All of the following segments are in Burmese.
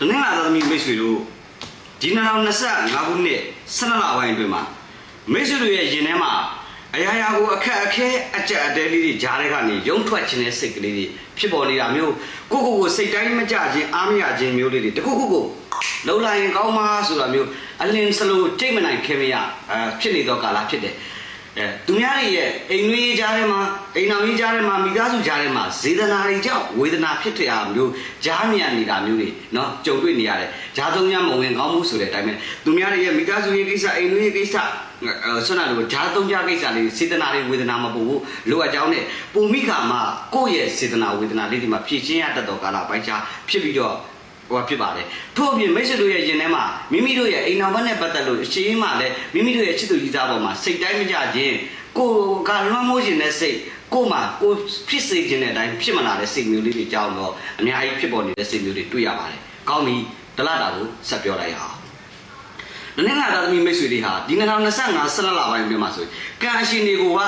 တနင်္လာသားသမီးမိတ်ဆွေတို့ဒီ2025ခုနှစ်12လပိုင်းအတွင်းမှာမိတ်ဆွေတို့ရဲ့ရင်ထဲမှာအရာရာကိုအခက်အခဲအကြက်အတဲလေးတွေဂျားတဲ့ကနေရုံထွက်ခြင်းတဲ့စိတ်ကလေးတွေဖြစ်ပေါ်နေတာမျိုးကိုကိုကိုစိတ်တိုင်းမကြခြင်းအားမရခြင်းမျိုးလေးတွေတခုခုကိုလုံလိုက်ရင်ကောင်းမှာဆိုတာမျိုးအလင်းစလိုကြိတ်မနိုင်ခင်မရအဲဖြစ်နေတော့ကာလဖြစ်တယ် အဲသူများတွေရဲ့အိမ်ကြီးကြားထဲမှာအိမ်တော်ကြီးကြားထဲမှာမိသားစုကြားထဲမှာဇေဒနာတွေကြောင့်ဝေဒနာဖြစ်တဲ့အမျိုးကြားမြန်နေတာမျိုးတွေနော်ကြုံတွေ့နေရတယ်ဂျာသုံးညမဝင်ကောင်းမှုဆိုတဲ့အတိုင်းပဲသူများတွေရဲ့မိသားစုရေးကိစ္စအိမ်ကြီးကိစ္စဆွမ်းနာလိုဂျာသုံးကြကိစ္စလေးစေတနာတွေဝေဒနာမပို့ဘူးလိုအပ်ကြောင်းနဲ့ပုံမိခါမှာကိုယ့်ရဲ့စေတနာဝေဒနာလေးတွေမှာဖြည့်ချင်းရတတ်တော်ကာလပိုင်းခြားဖြစ်ပြီးတော့ ဟိုဖြစ်ပါတယ်ထို့အပြင်မိတ်ဆွေတို့ရဲ့ရင်ထဲမှာမိမိတို့ရဲ့အိမ်တော်ဘက်နဲ့ပတ်သက်လို့အရှိန်မှလည်းမိမိတို့ရဲ့ချစ်သူကြီးသားပေါ်မှာစိတ်တိုင်းမကြခြင်းကိုယ်ကလွှမ်းမိုးခြင်းတဲ့စိတ်ကိုယ်မှာကိုယ်ဖြစ်စေခြင်းတဲ့အတိုင်းဖြစ်မလာတဲ့စိတ်မျိုးလေးတွေကြောင်းတော့အများကြီးဖြစ်ပေါ်နေတဲ့စိတ်မျိုးတွေတွေ့ရပါတယ်။ကောင်းပြီတလတာကိုဆက်ပြောလိုက်ရအောင်။ နည်းနည်းလာသမီးမိတ်ဆွေတွေဟာဒီ2025ဆက်လက်လာပိုင်းပြမှာဆိုရင်ကံအရှင်တွေကိုက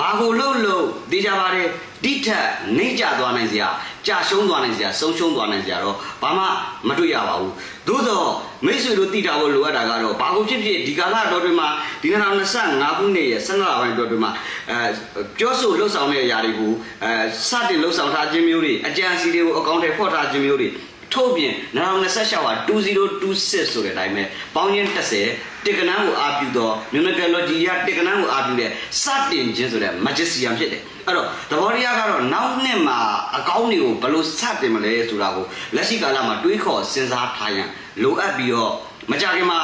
ဘာကိုလှုပ်လှုပ်သိကြပါတယ်တိထက်နှိမ့်ကြသွားနိုင်စရာကြာရှုံးသွားနိုင်စရာဆုံးရှုံးသွားနိုင်စရာတော့ဘာမှမတွေ့ရပါဘူးသို့တော့မိတ်ဆွေတို့သိတာဖို့လိုအပ်တာကတော့ဘာကိုဖြစ်ဖြစ်ဒီကာလတော်တွေမှာဒီ2025ခုနှစ်ရဲ့17လပိုင်းတော်တွေမှာအဲပြောဆိုလှုပ်ဆောင်တဲ့အရာတွေကိုအဲစတင်လှုပ်ဆောင်ထားခြင်းမျိုးတွေအကြံစီတွေကိုအကောင့်ထဲဖော်ထားခြင်းမျိုးတွေ ထို့ပြင်2026ဟာ2026ဆိုတဲ့အတိုင်းပဲပေါင်းချင်း30တက္ကနန်းကိုအာပြုတော့မြမကလော်ဂျီယာတက္ကနန်းကိုအာပြုတဲ့စတင်ခြင်းဆိုတဲ့ magician ဖြစ်တယ်အဲ့တော့သဘောတရားကတော့နောက်နှစ်မှာအကောင်းတွေကိုဘယ်လိုစတင်မလဲဆိုတာကိုလက်ရှိကာလမှာတွေးခေါ်စဉ်းစားထားရန်လိုအပ်ပြီးတော့မကြခင်မှာ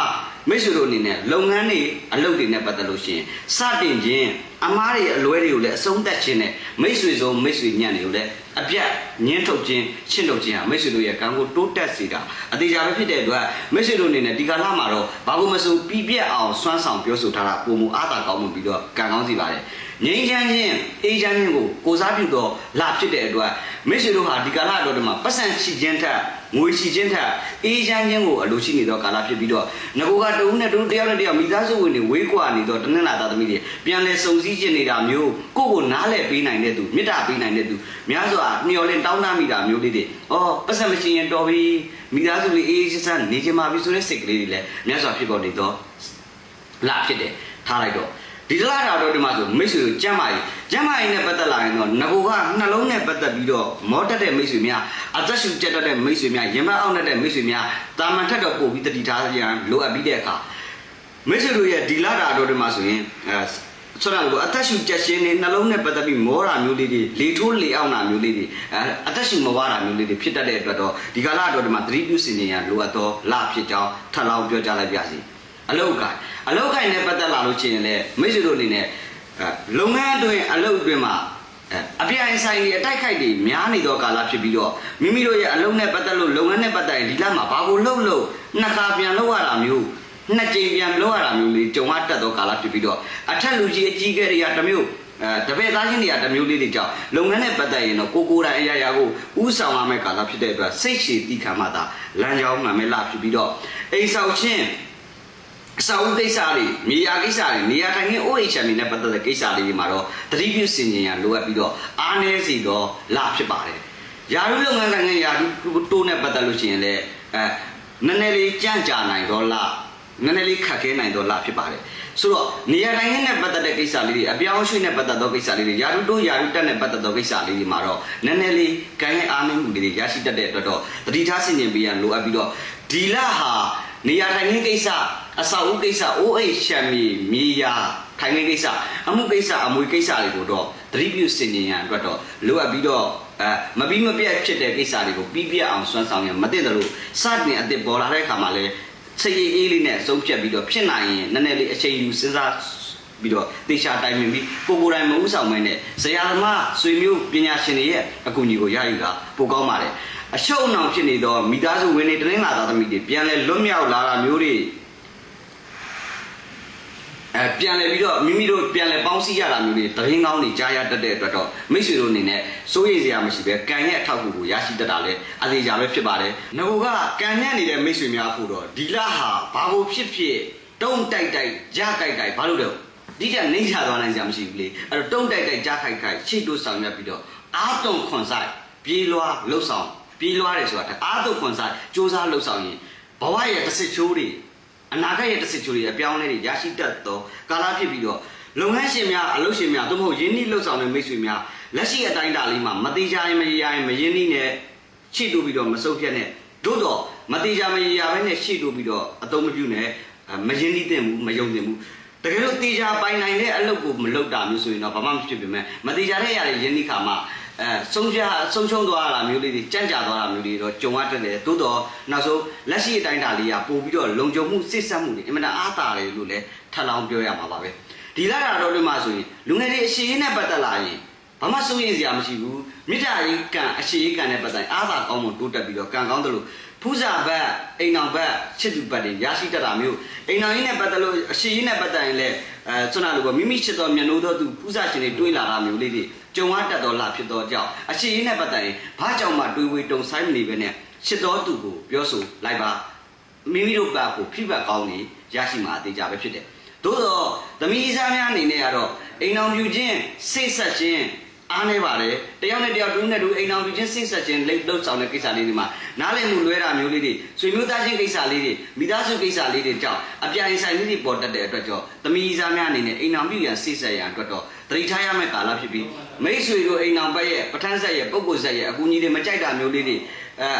မိတ်ဆွေတို့အနေနဲ့လုပ်ငန်းတွေအလုပ်တွေနဲ့ပတ်သက်လို့ရှိရင်စတင်ခြင်းအမားတွေအလွဲတွေကိုလည်းအဆုံးသတ်ခြင်းနဲ့မိတ်ဆွေဆုံးမိတ်ဆွေညံ့တွေကိုလည်း အပြတ်ညှင်းထုတ်ခြင်းရှင်းထုတ်ခြင်းဟာမိတ်ဆွေတို့ရဲ့ကံကိုတိုးတက်စေတာအသေးချာပဲဖြစ်တဲ့အတွက်မိတ်ဆွေတို့အနေနဲ့ဒီကာလမှာတော့ဘာလို့မဆိုပြပြက်အောင်စွမ်းဆောင်ပြောဆိုထားတာပုံမူအားသာကောင်းမှုပြီးတော့ကံကောင်းစီပါတယ်ငြိမ်းချမ်းခြင်းအေးချမ်းခြင်းကိုကိုစားပြုတော့လာဖြစ်တဲ့အတွက် မိတ်ဆွေတို့ဟာဒီကာလတော်တွေမှာပတ်စံရှိခြင်းထက်ငွေရှိခြင်းထက်အေးချမ်းခြင်းကိုအလိုရှိနေတော့ကာလဖြစ်ပြီးတော့ငကိုကတဦးနဲ့တဦးတယောက်နဲ့တယောက်မိသားစုဝင်တွေဝေးကွာနေတော့တနင်္လာသားသမီးတွေပြန်လဲစုံစည်းခြင်းနေတာမျိုးကိုယ့်ကိုနားလဲပေးနိုင်တဲ့သူမေတ္တာပေးနိုင်တဲ့သူများစွာမျှော်လင့်တောင်းတမိတာမျိုးလေးတွေဩပတ်စံမရှိရင်တော်ပြီမိသားစုလေးအေးအေးချမ်းချမ်းနေကြမှာပြီဆိုတဲ့စိတ်ကလေးတွေလည်းများစွာဖြစ်ပေါ်နေတော့လာဖြစ်တယ်ထားလိုက်တော့ ဒီလာတာတော့ဒီမှာဆိုမိတ်ဆွေတို့ကြမ်းပါရင်ကြမ်းပါရင်နဲ့ပတ်သက်လာရင်တော့ငကိုကနှလုံးနဲ့ပတ်သက်ပြီးတော့မောတက်တဲ့မိတ်ဆွေများအသက်ရှူကျက်တတ်တဲ့မိတ်ဆွေများရင်မအောင်တဲ့မိတ်ဆွေများတာမန်ထက်တော့ပို့ပြီးတတိထားကြရန်လိုအပ်ပြီးတဲ့အခါမိတ်ဆွေတို့ရဲ့ဒီလာတာတော့ဒီမှာဆိုရင်အဲဆိုတော့အသက်ရှူကျက်ရှင်းနေနှလုံးနဲ့ပတ်သက်ပြီးမောတာမျိုးလေးတွေလေထိုးလေအောင်တာမျိုးလေးတွေအဲအသက်ရှူမဝတာမျိုးလေးတွေဖြစ်တတ်တဲ့အတွက်တော့ဒီကာလတော့ဒီမှာသတိပြုစင်ကြရန်လိုအပ်တော့လဖြစ်ကြောင်းထပ်လောင်းပြောကြားလိုက်ပါစီ အလုတ်ကိုင်အလုတ်ကိုင်နဲ့ပတ်သက်လာလို့ရှိရင်လည်းမိတ်ဆွေတို့အနေနဲ့အဲလုပ်ငန်းအတွင်းအလုတ်အတွင်းမှာအဲအပြိုင်ဆိုင်တွေအတိုက်ခိုက်တွေများနေတော့ကာလဖြစ်ပြီးတော့မိမိတို့ရဲ့အလုပ်နဲ့ပတ်သက်လို့လုပ်ငန်းနဲ့ပတ်သက်ရင်ဒီလမှာဘာကိုလုပ်လို့နှစ်ခါပြန်လုပ်ရတာမျိုးနှစ်ကြိမ်ပြန်လုပ်ရတာမျိုးလေးကြုံရတတ်သောကာလဖြစ်ပြီးတော့အထက်လူကြီးအကြီးအကဲတွေကတစ်မျိုးအဲတပည့်သားချင်းတွေကတစ်မျိုးလေးတွေကြောင့်လုပ်ငန်းနဲ့ပတ်သက်ရင်တော့ကိုကိုယ်တိုင်အရာရာကိုဥဆောင်ရမယ့်ကာလဖြစ်တဲ့အတွက်စိတ်ရှည်တီးခံမှသာလမ်းကြောင်းမှန်မဲ့လာဖြစ်ပြီးတော့အိမ်ဆောင်ချင်း အစာအုပ်ကိစ္စတွေမြေယာကိစ္စတွေနေရာထိုင်ခင်း OHM နဲ့ပတ်သက်တဲ့ကိစ္စလေးတွေမှာတော့တတိပြုစင်ကြင်ရလိုအပ်ပြီးတော့အားနည်းစီတော့လာဖြစ်ပါတယ်။ယာရုလုပ်ငန်းကငယ်ယာရုတိုးနဲ့ပတ်သက်လို့ရှိရင်လည်းအဲနည်းနည်းလေးကြန့်ကြာနိုင်တော့လားနည်းနည်းလေးခက်ခဲနိုင်တော့လားဖြစ်ပါတယ်။ဆိုတော့နေရာတိုင်းနဲ့ပတ်သက်တဲ့ကိစ္စလေးတွေအပြောင်းအရွှေ့နဲ့ပတ်သက်သောကိစ္စလေးတွေယာရုတိုးယာရုတက်နဲ့ပတ်သက်သောကိစ္စလေးတွေမှာတော့နည်းနည်းလေးကိုင်းရဲ့အားနည်းမှုတွေရရှိတတ်တဲ့အတွက်တော့တတိထားစင်ကြင်ပေးရန်လိုအပ်ပြီးတော့ဒီလဟာ နေရာထိုင်ခင်းကိစ္စအစာအုပ်ကိစ္စ OH ရှမ်းမြေမြေယာထိုင်ခင်းကိစ္စအမှုကိစ္စအမွေကိစ္စတွေကိုတော့သတိပြုစင်ကြင်ရန်အတွက်တော့လိုအပ်ပြီးတော့အဲမပြီးမပြတ်ဖြစ်တဲ့ကိစ္စတွေကိုပြီးပြတ်အောင်စွမ်းဆောင်ရန်မသိတယ်လို့စတင်အစ်စ်ပေါ်လာတဲ့အခါမှာလဲစိတ်အေးလေးနဲ့ဆုံးဖြတ်ပြီးတော့ဖြစ်နိုင်ရင်နည်းနည်းလေးအချိန်ယူစဉ်းစားပြီးတော့တေချာတိုင်ပင်ပြီးကိုကိုယ်တိုင်မဥဆောင်မဲနဲ့ဇရာသမားဆွေမျိုးပညာရှင်တွေရဲ့အကူအညီကိုရယူတာပိုကောင်းပါတယ် အရှုံးအနှောင်ဖြစ်နေတော့မိသားစုဝင်တွေတနင်္လာသားသမီးတွေပြန်လဲလွတ်မြောက်လာတာမျိုးတွေအဲပြန်လဲပြီးတော့မိမိတို့ပြန်လဲပေါင်းစည်းရတာမျိုးတွေတရင်ကောင်းတွေကြားရတတ်တဲ့အတွက်တော့မိတ်ဆွေတို့အနေနဲ့စိုးရိမ်စရာမရှိပဲကံရဲ့အထောက်အကူကိုရရှိတတ်တာလဲအသေးချာပဲဖြစ်ပါတယ်ငကိုကကံညံ့နေတဲ့မိတ်ဆွေများဖို့တော့ဒီလဟာဘာကိုဖြစ်ဖြစ်တုံးတိုက်တိုက်ကြကြိုက်ကြိုက်ဘာလို့လဲဒီကနှိမ့်ချသွားနိုင်စရာမရှိဘူးလေအဲ့တော့တုံးတိုက်တိုက်ကြားခိုက်ခိုက်ချိတ်တို့ဆောင်ရွက်ပြီးတော့အာတုံခွန်ဆိုင်ပြေးလွားလှုပ်ဆောင် ပြေးလွှားတယ်ဆိုတာအားထုတ်ခွန်စားစူးစမ်းလှုပ်ဆောင်ရင်ဘဝရဲ့တစ်စစ်ချိုးတွေအနာဂတ်ရဲ့တစ်စစ်ချိုးတွေအပြောင်းအလဲတွေရရှိတတ်သောကာလဖြစ်ပြီးတော့လုပ်ငန်းရှင်များအလုပ်ရှင်များသို့မဟုတ်ယင်းနှိလှုပ်ဆောင်တဲ့မိတ်ဆွေများလက်ရှိအတိုင်းအတာလေးမှာမတိကြရင်မရရင်မယင်းနှိနဲ့ချိတူပြီးတော့မစုပ်ဖြတ်နဲ့သို့တော့မတိကြမရရဘဲနဲ့ချိတူပြီးတော့အသုံးမပြုနဲ့မယင်းနှိတဲ့ဘူးမယုံတင်ဘူးတကယ်လို့တေချာပိုင်နိုင်တဲ့အလုပ်ကိုမလုပ်တာမျိုးဆိုရင်တော့ဘာမှမဖြစ်ပြင်မဲ့မတေချာတဲ့ရတဲ့ယင်းနှိခါမှာ အဲဆုံးဖြတ်ဆုံးရှုံးသွားတာမျိုးလေးတွေကြံ့ကြာသွားတာမျိုးတွေတော့ကြုံရတတ်တယ်သို့တော့နောက်ဆုံးလက်ရှိအတိုင်းအတာလေးကပို့ပြီးတော့လုံခြုံမှုစစ်ဆက်မှုတွေအင်မတန်အားတာတယ်လို့လည်းထပ်လောင်းပြောရမှာပါပဲဒီလာတာတော့ဒီမှာဆိုရင်လူငယ်တွေအရှိရေးနဲ့ပတ်သက်လာရင်ဘာမှစိုးရိမ်စရာမရှိဘူးမိတ္တာရေးကံအရှိရေးကံနဲ့ပတ်သက်ရင်အားသာကောင်းမှုတိုးတက်ပြီးတော့ကံကောင်းတယ်လို့ဖူးစာဘက်အိမ်အောင်ဘက်ချစ်သူဘက်တွေရရှိတတ်တာမျိုးအိမ်အောင်ရေးနဲ့ပတ်သက်လို့အရှိရေးနဲ့ပတ်သက်ရင်လည်းအဲဆွမ်းနာလို့ကမိမိချစ်တော်မျက်နှိုးတော်သူဖူးစာရှင်တွေတွေးလာတာမျိုးလေးတွေ ကြုံရတတ်တော်လာဖြစ်တော်ကြောင့်အရှိရေးနဲ့ပတ်သက်ရင်ဘာကြောင့်မှတွေးဝေတုံဆိုင်မနေပဲနဲ့ချစ်တော်သူကိုပြောဆိုလိုက်ပါမိမိတို့ဘက်ကိုဖိဘက်ကောင်းနေရရှိမှာအသေးကြပဲဖြစ်တယ်သို့တော့သမီးစားများအနေနဲ့ကတော့အိမ်အောင်ပြူခြင်းစိတ်ဆက်ခြင်းအားနေပါတယ်တယောက်နဲ့တယောက်တူနဲ့တူအိမ်အောင်ပြူခြင်းစိတ်ဆက်ခြင်းလိတ်လှုပ်ဆောင်တဲ့ကိစ္စလေးတွေမှာနားလည်မှုလွဲတာမျိုးလေးတွေဆွေမျိုးသားချင်းကိစ္စလေးတွေမိသားစုကိစ္စလေးတွေကြောင့်အပြိုင်ဆိုင်လေးတွေပေါ်တတ်တဲ့အတွက်ကြောင့်သမီးစားများအနေနဲ့အိမ်အောင်ပြူရန်စိတ်ဆက်ရန်အတွက်တော့တတိထားရမယ့်ကာလဖြစ်ပြီး မိတ်ဆွေတို့အိမ်အောင်ဘက်ရဲ့ပဋ္ဌာန်းဆက်ရဲ့ပုဂ္ဂိုလ်ဆက်ရဲ့အကူအညီတွေမကြိုက်တာမျိုးလေးတွေအဲ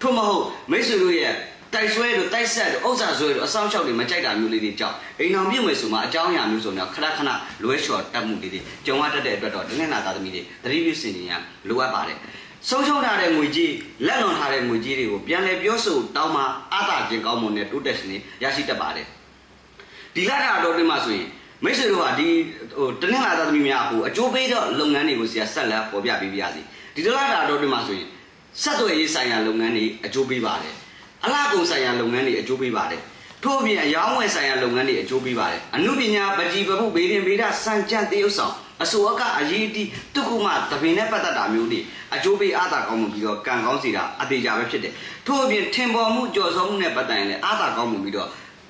ထို့မဟုတ်မိတ်ဆွေတို့ရဲ့တိုက်ဆွဲတို့တိုက်ဆက်တို့ဥစ္စာဆွဲတို့အဆောင်ချောက်တွေမကြိုက်တာမျိုးလေးတွေကြောင့်အိမ်အောင်ပြုတ်မယ်ဆိုမှအကြောင်းအရာမျိုးဆိုတော့ခဏခဏလွဲလျှော်တတ်မှုလေးတွေကြုံရတတ်တဲ့အတွက်တော့ဒီနေ့နာသားသမီးတွေသတိပြုစင်ကြရလိုအပ်ပါတယ်ဆုံးရှုံးထားတဲ့ငွေကြီးလက်လွန်ထားတဲ့ငွေကြီးတွေကိုပြန်လည်ပြောဆိုတောင်းမှအသာခြင်းကောင်းမွန်တဲ့တိုးတက်ရှင်တွေရရှိတတ်ပါတယ်ဒီလာတာတော့ဒီမှာဆိုရင် မိတ်ဆွေတို့ကဒီဟိုတနင်္လာသားသမီးများဟိုအကျိုးပေးတော့လုပ်ငန်းတွေကိုဆရာဆက်လက်ပေါ်ပြပေးပါရစေဒီတလာတာတော့ဒီမှာဆိုရင်ဆက်သွယ်ရေးဆိုင်ရာလုပ်ငန်းတွေအကျိုးပေးပါတယ်အလားကုန်ဆိုင်ရာလုပ်ငန်းတွေအကျိုးပေးပါတယ်ထို့အပြင်အယောင်းဝယ်ဆိုင်ရာလုပ်ငန်းတွေအကျိုးပေးပါတယ်အမှုပညာပကြီးပပုဘေးရင်ဘေဒစံကြံတရုပ်ဆောင်အစိုးအကအရေးတီတုကုမတပင်နဲ့ပတ်သက်တာမျိုးတွေအကျိုးပေးအားသာကောင်းမှုပြီးတော့ကံကောင်းစီတာအသေးကြပဲဖြစ်တယ်ထို့အပြင်ထင်ပေါ်မှုကြော်စောမှုနဲ့ပတ်သက်ရင်လည်းအားသာကောင်းမှုပြီးတော့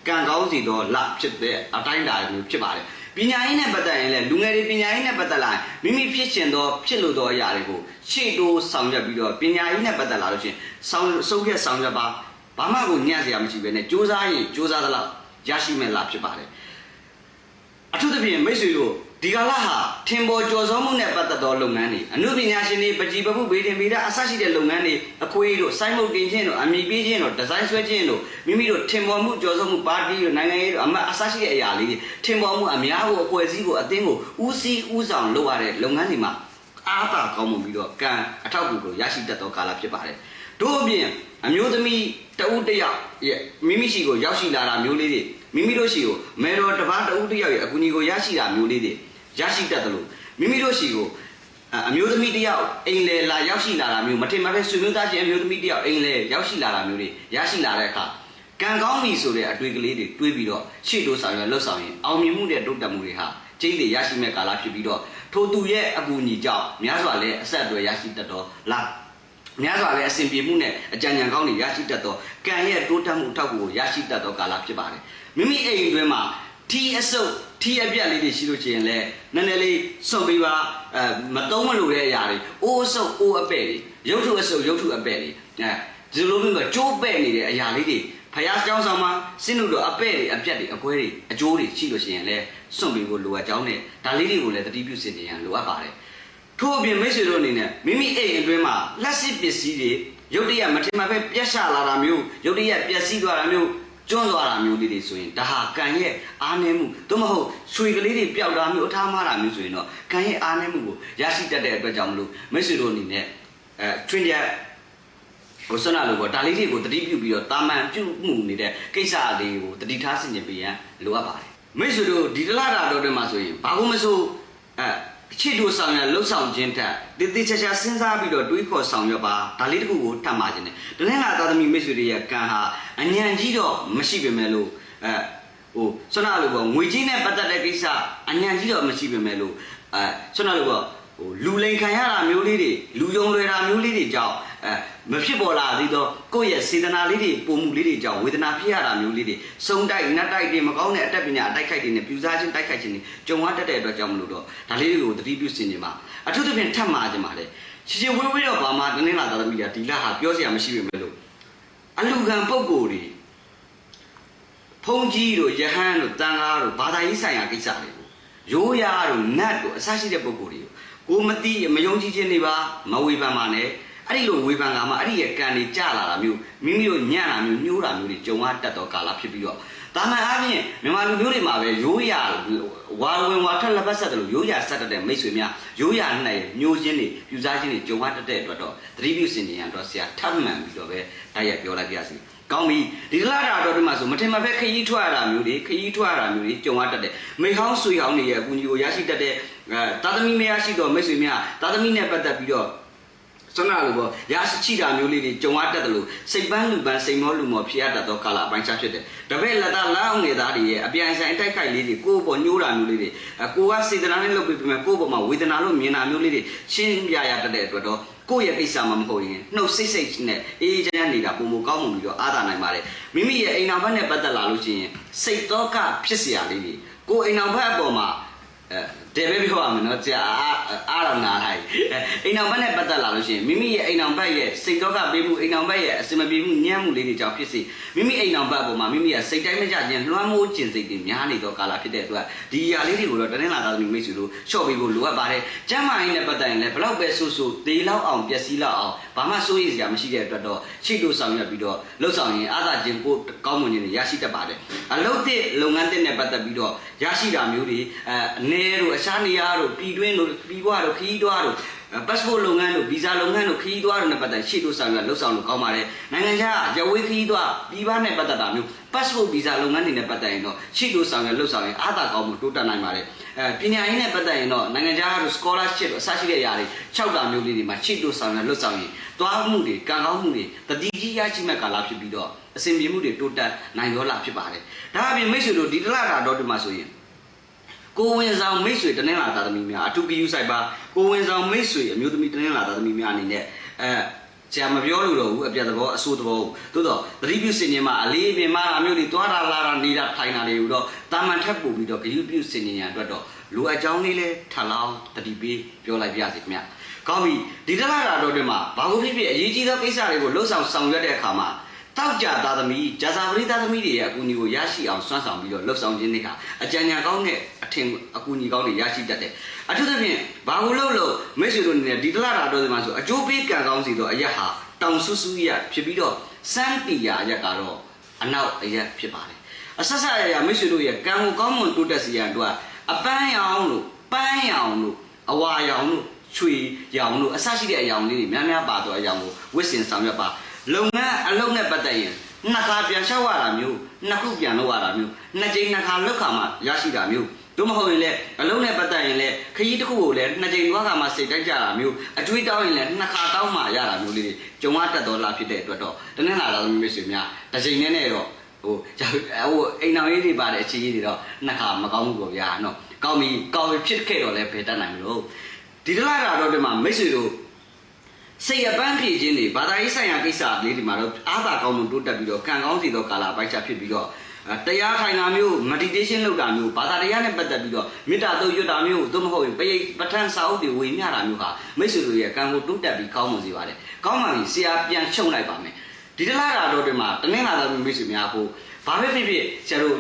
ကံကောင်းစီတော့လဖြစ်တဲ့အတိုင်းအတာမျိုးဖြစ်ပါတယ်ပညာရေးနဲ့ပတ်သက်ရင်လည်းလူငယ်တွေပညာရေးနဲ့ပတ်သက်လာရင်မိမိဖြစ်ချင်သောဖြစ်လို့သောအရာတွေကိုရှေ့တိုးဆောင်ရွက်ပြီးတော့ပညာရေးနဲ့ပတ်သက်လာလို့ရှိရင်ဆောင်စုပ်ဖြတ်ဆောင်ရွက်ပါဘာမှကိုညံ့စရာမရှိပဲနဲ့စူးစမ်းရင်စူးစမ်းသလောက်ရရှိမဲ့လားဖြစ်ပါတယ်အထူးသဖြင့်မိတ်ဆွေတို့ ဒီကာလဟာထင်ပေါ်ကျော်စောမှုနဲ့ပတ်သက်သောလုပ်ငန်းတွေအမှုပညာရှင်တွေပကြီးပပုဘေးတင်ဗေဒအစရှိတဲ့လုပ်ငန်းတွေအခွေးတို့စိုင်းမုတ်တင်ခြင်းတို့အမိပေးခြင်းတို့ဒီဇိုင်းဆွဲခြင်းတို့မိမိတို့ထင်ပေါ်မှုကျော်စောမှုပါတီတို့နိုင်ငံရေးတို့အမတ်အစရှိတဲ့အရာလေးတွေထင်ပေါ်မှုအများကိုအဖွဲ့အစည်းကိုအသင်းကိုဦးစီးဦးဆောင်လုပ်ရတဲ့လုပ်ငန်းတွေမှာအားသာကောင်းမှုပြီးတော့ကံအထောက်အကူကိုရရှိတတ်သောကာလဖြစ်ပါတယ်တို့အပြင်အမျိုးသမီးတဦးတစ်ယောက်ရဲ့မိမိရှိကိုရောက်ရှိလာတာမျိုးလေးတွေမိမိတို့ရှိကိုမေတော်တစ်ပါးတဦးတစ်ယောက်ရဲ့အကူအညီကိုရရှိတာမျိုးလေးတွေ ရရှိတတ်တယ်လို့မိမိတို့ရှိကိုအမျိုးသမီးတစ်ယောက်အိမ်လေလာရောက်ရှိလာတာမျိုးမထင်မှတ်ပဲဆွေမျိုးသားချင်းအမျိုးသမီးတစ်ယောက်အိမ်လေရောက်ရှိလာတာမျိုးတွေရရှိလာတဲ့အခါကံကောင်းပြီဆိုတဲ့အတွေ့ကလေးတွေတွေးပြီးတော့ရှေ့တိုးဆောင်ရလှုပ်ဆောင်ရင်အောင်မြင်မှုတဲ့တိုးတက်မှုတွေဟာကျင်းတွေရရှိမဲ့ကာလဖြစ်ပြီးတော့ထိုသူရဲ့အကူအညီကြောင့်များစွာလဲအဆက်အသွယ်ရရှိတတ်တော့လားများစွာလည်းအစဉ်ပြေမှုနဲ့အကြံဉာဏ်ကောင်းတွေရရှိတတ်သောကံရဲ့တိုးတက်မှုအထောက်အကူကိုရရှိတတ်သောကာလဖြစ်ပါတယ်မိမိအိမ်အတွင်းမှာထီအစုပ် ထီအပြက်လေးတွေရှိလို့ချင်လဲနည်းနည်းလေးစုပ်ပြီးပါအဲမတုံးမလို့တဲ့အရာတွေအိုးစုပ်အိုးအပဲ့တွေရုပ်ထုအစုပ်ရုပ်ထုအပဲ့တွေအဲဒီလိုမျိုးကြိုးပဲ့နေတဲ့အရာလေးတွေဖယားကျောင်းဆောင်မှာစဉ်လို့တော့အပဲ့တွေအပြက်တွေအကွဲတွေအကျိုးတွေရှိလို့ရှိရင်လဲစွန့်ပြီးဖို့လိုအပ်ကြောင်းနဲ့ဒါလေးတွေကိုလည်းတတိပြုစင်နေရန်လိုအပ်ပါတယ်ထို့အပြင်မိတ်ဆွေတို့အနေနဲ့မိမိအိမ်အတွင်းမှာလက်စစ်ပစ္စည်းတွေရုတ်တရက်မထင်မှန်ပဲပြက်ရှလာတာမျိုးရုတ်တရက်ပျက်စီးသွားတာမျိုး ကျွန်းသွားတာမျိုးလေးတွေဆိုရင်ဒါဟာကံရဲ့အားနည်းမှုသို့မဟုတ်ရွှေကလေးတွေပျောက်တာမျိုးအထားမှားတာမျိုးဆိုရင်တော့ကံရဲ့အားနည်းမှုကိုရရှိတတ်တဲ့အတွက်ကြောင့်မလို့မိတ်ဆွေတို့အနေနဲ့အဲ twin jet ဟိုဆန္ဒလို့ပေါ့ဒါလေးတွေကိုတတိပြုပြီးတော့တာမန်ပြုမှုနေတဲ့ကိစ္စလေးကိုတတိထားဆင်ခြင်ပေးရန်လိုအပ်ပါတယ်မိတ်ဆွေတို့ဒီတလားတာတော့တွေမှာဆိုရင်ဘာလို့မဆိုအဲ ချစ်တို့ဆောင်ရလှုပ်ဆောင်ခြင်းတက်တည်တည်ချာချာစဉ်းစားပြီးတော့တွေးခေါ်ဆောင်ရွက်ပါဒါလေးတခုကိုထပ်မှာခြင်းတယ်တနေ့လာသာသမီမိတ်ဆွေတွေရဲ့ကံဟာအညံကြီးတော့မရှိပေမဲ့လို့အဲဟိုဆန္ဒလို့ပေါ့ငွေကြီးနဲ့ပတ်သက်တဲ့ကိစ္စအညံကြီးတော့မရှိပေမဲ့လို့အဲဆန္ဒလို့ပေါ့ဟိုလူလိန်ခံရတာမျိုးလေးတွေလူယုံလွယ်တာမျိုးလေးတွေကြောင့် အဲမဖြစ်ပေါ်လာသေးတော့ကိုယ့်ရဲ့စေတနာလေးတွေပုံမှုလေးတွေကြောင့်ဝေဒနာဖြစ်ရတာမျိုးလေးတွေစုံတိုက်နတ်တိုက်တွေမကောင်းတဲ့အတတ်ပညာအတိုက်ခိုက်တွေနဲ့ပြူစားခြင်းတိုက်ခိုက်ခြင်းတွေကြုံရတတ်တဲ့အတွက်ကြောင့်မလို့တော့ဒါလေးတွေကိုသတိပြုစင်နေမှာအထူးသဖြင့်ထပ်မှာခြင်းပါလေချစ်ချစ်ဝေးဝေးတော့ဘာမှတင်းလာတာသမီးကဒီလဟာပြောစရာမရှိပေမဲ့လို့အလူခံပုံကိုယ်တွေဖုန်ကြီးတို့ယဟန်တို့တန်ကားတို့ဘာသာရေးဆိုင်ရာကိစ္စတွေကိုရိုးရာတို့နတ်တို့အစရှိတဲ့ပုံကိုယ်တွေကိုကိုမသိမယုံကြည်ခြင်းတွေပါမဝေဖန်ပါနဲ့ အဲ့ဒီလိုဝေဖန်ကမှအဲ့ဒီရဲ့ကံတွေကြလာတာမျိုးမိမိတို့ညံ့တာမျိုးညှိုးတာမျိုးတွေကြုံရတတ်တော့ကာလဖြစ်ပြီးတော့တာမန်အားဖြင့်မြန်မာလူမျိုးတွေမှာပဲရိုးရာဝါဝင်ဝါထက်လက်ပတ်ဆက်တယ်လို့ရိုးရာဆက်တတ်တဲ့မိတ်ဆွေများရိုးရာနဲ့မျိုးချင်းတွေပြူစားချင်းတွေကြုံရတတ်တဲ့အတွက်တော့သတိပြုစင်နေရတော့ဆရာထပ်မှန်ပြီးတော့ပဲတိုက်ရိုက်ပြောလိုက်ပြစီကောင်းပြီဒီလတာတော့ဒီမှာဆိုမထင်မှပဲခရီးထွက်ရတာမျိုးတွေခရီးထွက်ရတာမျိုးတွေကြုံရတတ်တယ်မိဟောင်းဆွေဟောင်းတွေရဲ့အကူအညီကိုရရှိတတ်တဲ့အဲတာသမီမရရှိတော့မိတ်ဆွေများတာသမီနဲ့ပတ်သက်ပြီးတော့ စွမ်းနာလို့ပေါ့ရရှိချီတာမျိုးလေးတွေကြုံရတတ်တယ်လို့စိတ်ပန်းလူပန်းစိတ်မောလူမောဖြစ်ရတတ်သောကာလအပိုင်းခြားဖြစ်တယ်တပည့်လက်သားလောင်းငယ်သားတွေရဲ့အပြိုင်ဆိုင်တိုက်ခိုက်လေးတွေကိုယ့်ဘောညှိုးတာမျိုးလေးတွေအကိုကစေတနာနဲ့လုပ်ပြီးပြမယ်ကိုယ့်ဘောမှာဝေဒနာလို့မြင်တာမျိုးလေးတွေရှင်းပြရတတ်တဲ့အတွက်တော့ကိုယ့်ရဲ့ကိစ္စမှမဟုတ်ရင်နှုတ်စိတ်စိတ်နဲ့အေးအေးချမ်းချမ်းနေတာပုံမကောင်းမှုပြီးတော့အားသာနိုင်ပါတယ်မိမိရဲ့အိမ်တော်ဘက်နဲ့ပတ်သက်လာလို့ရှိရင်စိတ်တော့ကဖြစ်เสียလေးတွေကိုယ်အိမ်တော်ဘက်အပေါ်မှာအဲ တယ်ပဲပြောရမယ်နော်ကြာအားရနာလိုက်အိမ်အောင်ဘက်နဲ့ပတ်သက်လာလို့ရှိရင်မိမိရဲ့အိမ်အောင်ဘက်ရဲ့စိတ်တော့ကပေးမှုအိမ်အောင်ဘက်ရဲ့အစမပြေမှုညံ့မှုလေးတွေကြောင့်ဖြစ်စေမိမိအိမ်အောင်ဘက်ပေါ်မှာမိမိရဲ့စိတ်တိုင်းမကြခြင်းလွှမ်းမိုးခြင်းစိတ်တွေများနေတော့ကာလဖြစ်တဲ့အတွက်ဒီຢာလေးတွေကိုတော့တနင်္လာသားသမီးမိတ်ဆွေတို့ရှော့ပေးဖို့လိုအပ်ပါတယ်ကျမ်းမာရေးနဲ့ပတ်သက်ရင်လည်းဘလောက်ပဲဆိုးဆိုးဒေလောက်အောင်ပျက်စီးလောက်အောင်ဘာမှစိုးရိမ်စရာမရှိတဲ့အတွက်တော့ရှိလို့ဆောင်ရွက်ပြီးတော့လှုပ်ဆောင်ရင်အားသာခြင်းကိုကောင်းမွန်ခြင်းတွေရရှိတတ်ပါတယ်အလုပ်တဲ့လုပ်ငန်းတဲ့နဲ့ပတ်သက်ပြီးတော့ရရှိတာမျိုးတွေအဲအနေတို့အရှားနေရတို့ပြည်တွင်းတို့ပြည်ပွားတို့ခီးတွားတို့ passport လုပ်ငန်းတို့ visa လုပ်ငန်းတို့ခရီးသွားတို့နဲ့ပတ်သက်ရှေ့တို့ဆောင်ရွက်လှုပ်ဆောင်လို့ကောင်းပါတယ်နိုင်ငံခြားရဝေးခရီးသွားပြည်ပနဲ့ပတ်သက်တာမျိုး passport visa လုပ်ငန်းတွေနဲ့ပတ်သက်ရင်တော့ရှေ့တို့ဆောင်ရွက်လှုပ်ဆောင်ရင်အားသာကောင်းမှုတိုးတက်နိုင်ပါတယ်အဲပညာရေးနဲ့ပတ်သက်ရင်တော့နိုင်ငံခြားတို့ scholarship တို့အစရှိတဲ့အရာတွေ၆တာမျိုးလေးတွေမှာရှေ့တို့ဆောင်ရွက်လှုပ်ဆောင်ရင်သွားမှုတွေကံကောင်းမှုတွေတတိကြီးရရှိမဲ့ကာလဖြစ်ပြီးတော့အစဉ်ပြေမှုတွေတိုးတက်နိုင်ရောလာဖြစ်ပါတယ်ဒါအပြင်မိတ်ဆွေတို့ဒီတလတာတော့ဒီမှာဆိုရင် ကိုဝင်ဆောင်မိတ်ဆွေတနင်္လာသားသမီးများအထူးဂရုစိုက်ပါကိုဝင်ဆောင်မိတ်ဆွေအမျိုးသမီးတနင်္လာသားသမီးများအနေနဲ့အဲဆရာမပြောလို့တော့ဘူးအပြတ်သဘောအဆိုးသဘောသို့တော့သတိပြုစင်ခြင်းမှာအလေးအပင်မှာအမျိုးတွေသွားတာလာတာနေတာထိုင်တာတွေကိုတော့တာမန်ထက်ပို့ပြီးတော့ဂရုပြုစင်ခြင်းရအတွက်တော့လိုအပ်ကြောင်းလေးလဲထလောင်းတတိပေးပြောလိုက်ပြစီခင်ဗျကောင်းပြီဒီတလားတာတော့ဒီမှာဘာလို့ဖြစ်ဖြစ်အရေးကြီးသောကိစ္စတွေကိုလှုပ်ဆောင်ဆောင်ရွက်တဲ့အခါမှာ တောက်ကြသားသမီးဂျာဇာပရိသသမီးတွေရဲ့အကူအညီကိုရရှိအောင်စွမ်းဆောင်ပြီးတော့လှုပ်ဆောင်ခြင်းတွေဟာအကြံဉာဏ်ကောင်းတဲ့အထင်အကူအညီကောင်းတွေရရှိတတ်တယ်အထူးသဖြင့်ဘာလို့လို့လို့မိတ်ဆွေတို့အနေနဲ့ဒီတလားတာတော့ဒီမှာဆိုအကျိုးပေးကံကောင်းစီတော့အရက်ဟာတောင်ဆူဆူရဖြစ်ပြီးတော့စမ်းတီယာအရက်ကတော့အနောက်အရက်ဖြစ်ပါတယ်အဆက်ဆက်ရရမိတ်ဆွေတို့ရဲ့ကံကိုကောင်းမွန်တိုးတက်စေရန်အတွက်အပန်းရောင်လို့ပန်းရောင်လို့အဝါရောင်လို့ချွေရောင်လို့အဆရှိတဲ့အရောင်လေးတွေများများပါတော့အရောင်ကိုဝစ်စင်ဆောင်ရွက်ပါ လုပ်ငန်းအလုပ်နဲ့ပတ်သက်ရင်နှစ်ခါပြန်လျှောက်ရတာမျိုးနှစ်ခုပြန်လုပ်ရတာမျိုးနှစ်ကြိမ်နှစ်ခါလုပ်ခါမှရရှိတာမျိုးတို့မဟုတ်ရင်လည်းအလုံးနဲ့ပတ်သက်ရင်လည်းခရီးတစ်ခုကိုလည်းနှစ်ကြိမ်သွားခါမှစိတ်တိုက်ကြတာမျိုးအကျွေးတောင်းရင်လည်းနှစ်ခါတောင်းမှရတာမျိုးလေးတွေကြုံရတတ်တော်လားဖြစ်တဲ့အတွက်တော့တနင်္လာတော်မိတ်ဆွေများတစ်ကြိမ်နဲ့နဲ့တော့ဟိုဟိုအိမ်တော်ရေးတွေပါတဲ့အခြေကြီးတွေတော့နှစ်ခါမကောင်းဘူးပေါ့ဗျာနော်ကောင်းပြီကောင်းပြီဖြစ်ခဲ့တော့လည်းဘယ်တတ်နိုင်မလို့ဒီတလားတာတော့ဒီမှာမိတ်ဆွေတို့ စိတ်အပန်းဖြည့်ခြင်းတွေဘာသာရေးဆိုင်ရာကိစ္စလေးဒီမှာတော့အားသာကောင်းမှုတိုးတက်ပြီးတော့ကံကောင်းစီသောကာလပိုက်ချဖြစ်ပြီးတော့တရားထိုင်တာမျိုး meditation လုပ်တာမျိုးဘာသာတရားနဲ့ပတ်သက်ပြီးတော့မေတ္တာတုတ်ရွတ်တာမျိုးသို့မဟုတ်ရင်ပရိပဋ္ဌာန်းစာအုပ်တွေဝေမျှတာမျိုးဟာမိတ်ဆွေတို့ရဲ့ကံကိုတိုးတက်ပြီးကောင်းမွန်စေပါတယ်။ကောင်းမှပြီဆရာပြန်ချုပ်လိုက်ပါမယ်။ဒီတလားတာတော့ဒီမှာတနင်္လာသားမိတ်ဆွေများဖို့ဘာပဲဖြစ်ဖြစ်ဆရာတို့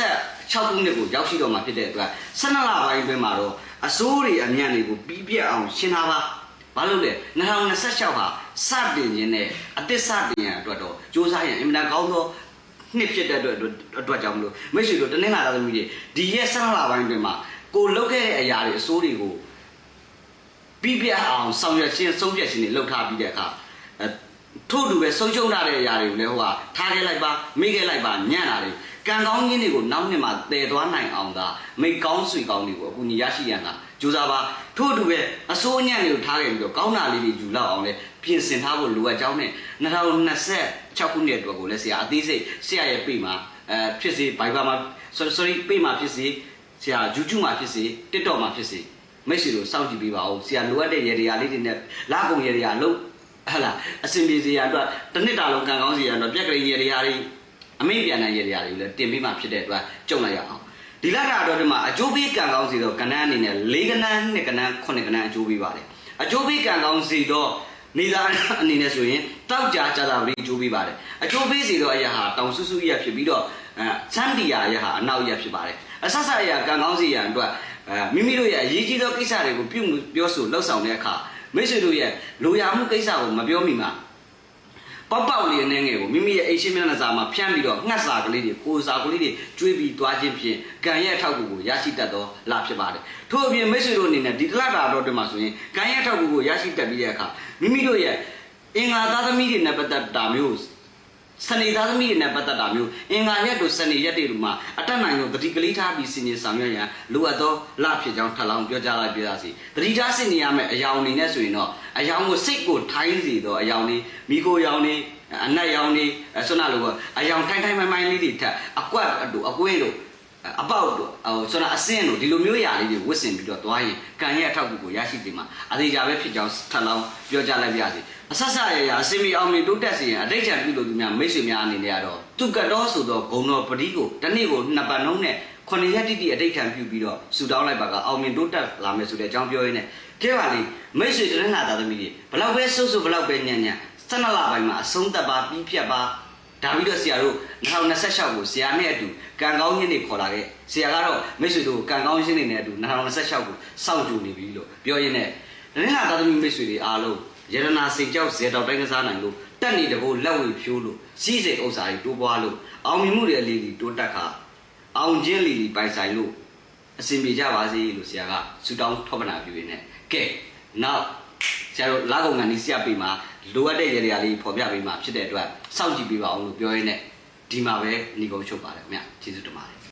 2026ခုနှစ်ကိုရောက်ရှိတော့မှာဖြစ်တဲ့အတွက်12လပိုင်းအတွင်းမှာတော့အစိုးရအမြန်တွေကိုပြီးပြတ်အောင်ရှင်းတာပါ။ ဘာလို့လဲ2026ဟာစတင်ခြင်းနဲ့အသစ်စတင်ရအတွက်တော့စ조사ရင်အင်မတန်ကောင်းသောနှစ်ဖြစ်တဲ့အတွက်အတွက်ကြောင့်မလို့မိတ်ဆွေတို့တနင်္လာသားသမီးတွေဒီရက်12လပိုင်းအတွင်းမှာကိုလုတ်ခဲ့တဲ့အရာတွေအစိုးတွေကိုပြီးပြတ်အောင်ဆောင်ရွက်ခြင်းဆုံးဖြတ်ခြင်းတွေလုပ်ထားပြီးတဲ့အခါအဲထို့တူပဲဆုံးရှုံးထားတဲ့အရာတွေကိုလည်းဟိုကထားခဲ့လိုက်ပါမိခဲ့လိုက်ပါညံ့တာတွေကံကောင်းခြင်းတွေကိုနောက်နှစ်မှာတည်သွားနိုင်အောင်သာမိကောင်းဆွေကောင်းတွေကိုအခုညီရရှိရန်က ကြိုးစားပါထို့တူပဲအစိုးညံ့တွေကိုထားခဲ့ပြီးတော့ကောင်းတာလေးတွေယူလောက်အောင်လဲပြင်ဆင်ထားဖို့လိုအပ်ကြောင်းနဲ့2026ခုနှစ်အတွက်ကိုလည်းဆရာအသေးစိတ်ဆရာရဲ့ပြေမှာအဲဖြစ်စေ Viber မှာ sorry ပြေမှာဖြစ်စေဆရာ YouTube မှာဖြစ်စေ TikTok မှာဖြစ်စေမိတ်ဆွေတို့စောင့်ကြည့်ပေးပါဦးဆရာလိုအပ်တဲ့ရေဒီယာလေးတွေနဲ့လာကုန်ရေဒီယာလုံးဟလာအစင်ပြေစရာအတွက်တစ်နှစ်တာလုံးကံကောင်းစရာအတွက်ပြက်ကလေးရေဒီယာတွေအမိပြန်တဲ့ရေဒီယာတွေလည်းတင်ပေးမှဖြစ်တဲ့အတွက်ကြုံလိုက်ရအောင် ဒီလကတော့ဒီမှာအကျိုးပေးကံကောင်းစီတော့ကဏ္ဍအနေနဲ့၄ကဏ္ဍနှစ်ကဏ္ဍခုနှစ်ကဏ္ဍအကျိုးပေးပါတယ်အကျိုးပေးကံကောင်းစေတော့နေသားအနေနဲ့ဆိုရင်တောက်ကြကြတာပြီးအကျိုးပေးပါတယ်အကျိုးပေးစေတော့အရာဟာတောင်ဆူဆူရဖြစ်ပြီးတော့အဲချမ်းတီယာရဟာအနောက်ရဖြစ်ပါတယ်အဆဆရကံကောင်းစေရန်အတွက်အဲမိမိတို့ရဲ့အရေးကြီးသောကိစ္စတွေကိုပြုမှုပြောဆိုလှုပ်ဆောင်တဲ့အခါမိတ်ဆွေတို့ရဲ့လိုရာမှုကိစ္စကိုမပြောမိမှာ ပေါက်ပေါက်လေးနဲ့ငယ်ကိုမိမိရဲ့အိတ်ရှိမျက်နှာစာမှာဖြန့်ပြီးတော့ငှက်စာကလေးတွေကိုစာကလေးတွေကျွေးပြီးသွားခြင်းဖြင့်ကံရဲ့အထောက်အကူကိုရရှိတတ်သောလဖြစ်ပါတယ်။ထို့အပြင်မိတ်ဆွေတို့အနေနဲ့ဒီတလတာတော့တင်မှာဆိုရင်ကံရဲ့အထောက်အကူကိုရရှိတတ်ပြီးတဲ့အခါမိမိတို့ရဲ့အင်္ဂါသားသမီးတွေနဲ့ပတ်သက်တာမျိုးစနေသားသမီးတွေနဲ့ပတ်သက်တာမျိုးအင်္ဂါရက်တို့စနေရက်တွေမှာအတက်နိုင်ဆုံးတတိကလေးထားပြီးစင်ရင်ဆောင်ရွက်ရန်လိုအပ်သောလဖြစ်ကြောင်းထပ်လောင်းပြောကြားလိုက်ပြရစီတတိထားစင်နေရမယ့်အယောင်အနေနဲ့ဆိုရင်တော့ အယောင်ကိုစိတ်ကိုထိုင်းစေသောအယောင်လေးမိကိုယောင်လေးအနက်ရောင်နေဆွမ်းနာလိုကအယောင်ထိုင်းထိုင်းမိုင်းမိုင်းလေးတွေထက်အကွက်တို့အကွင်းတို့အပေါက်တို့ဟိုဆွမ်းနာအစင်းတို့ဒီလိုမျိုးຢာလေးတွေဝစ်စင်ပြီးတော့သွားရင်ကံရဲ့အထောက်အကူကိုရရှိတယ်မှာအသေးကြပဲဖြစ်ကြောင်းထပ်လောင်းပြောကြလိုက်ပါရစေအဆက်ဆက်ရရအစင်မီအောင်မြင်တိုးတက်စေရင်အတိတ်ချံပြုလို့သူများမိတ်ဆွေများအနေနဲ့ကတော့သူကတော်ဆိုတော့ဂုံတော်ပတိကိုတစ်နေ့ကိုနှစ်ပတ်လုံးနဲ့ ခொနစ်ရက်တိတိအတိတ်ထံပြုပြီးတော့ဆူတောင်းလိုက်ပါကအောင်မြင်တိုးတက်လာမယ်ဆိုတဲ့အကြောင်းပြောရင်းနဲ့ကဲပါလေမိတ်ဆွေတရဏသားသမီးတွေဘလောက်ပဲဆုပ်ဆုပ်ဘလောက်ပဲညံ့ညံ့12လပိုင်းမှာအဆုံးသက်ပါပြီးဖြတ်ပါဒါပြီးတော့ဆရာတို့2026ကိုဆရာနဲ့အတူကံကောင်းခြင်းတွေခေါ်လာခဲ့ဆရာကတော့မိတ်ဆွေတို့ကံကောင်းခြင်းတွေနဲ့အတူ2026ကိုစောင့်ကြိုနေပြီလို့ပြောရင်းနဲ့ရင်းလာသာသမီမိတ်ဆွေတွေအားလုံးယရနာစိတ်ကြောက်ဇေတောက်တိုင်းကစားနိုင်လို့တက်နေတဘိုးလက်ဝေဖြိုးလို့စီးစိမ်ဥစ္စာတွေတိုးပွားလို့အောင်မြင်မှုတွေအလေးတွေတိုးတက်ခါ အောင်ခြင်းလီလီပိုင်ဆိုင်လို့အစဉ်ပြေကြပါစေလို့ဆရာကဆုတောင်းထောက်ပနာပြုရင်းနဲ့ကဲနောက်ဆရာတို့လာကုန်ကန်ဒီဆရာပေးမှာလိုအပ်တဲ့ရေတွေလေးပေါ်ပြပေးမှာဖြစ်တဲ့အတွက်စောင့်ကြည့်ပေးပါအောင်လို့ပြောရင်းနဲ့ဒီမှာပဲညီကုန်းချုပ်ပါတယ်ခင်ဗျကျေးဇူးတင်ပါတယ်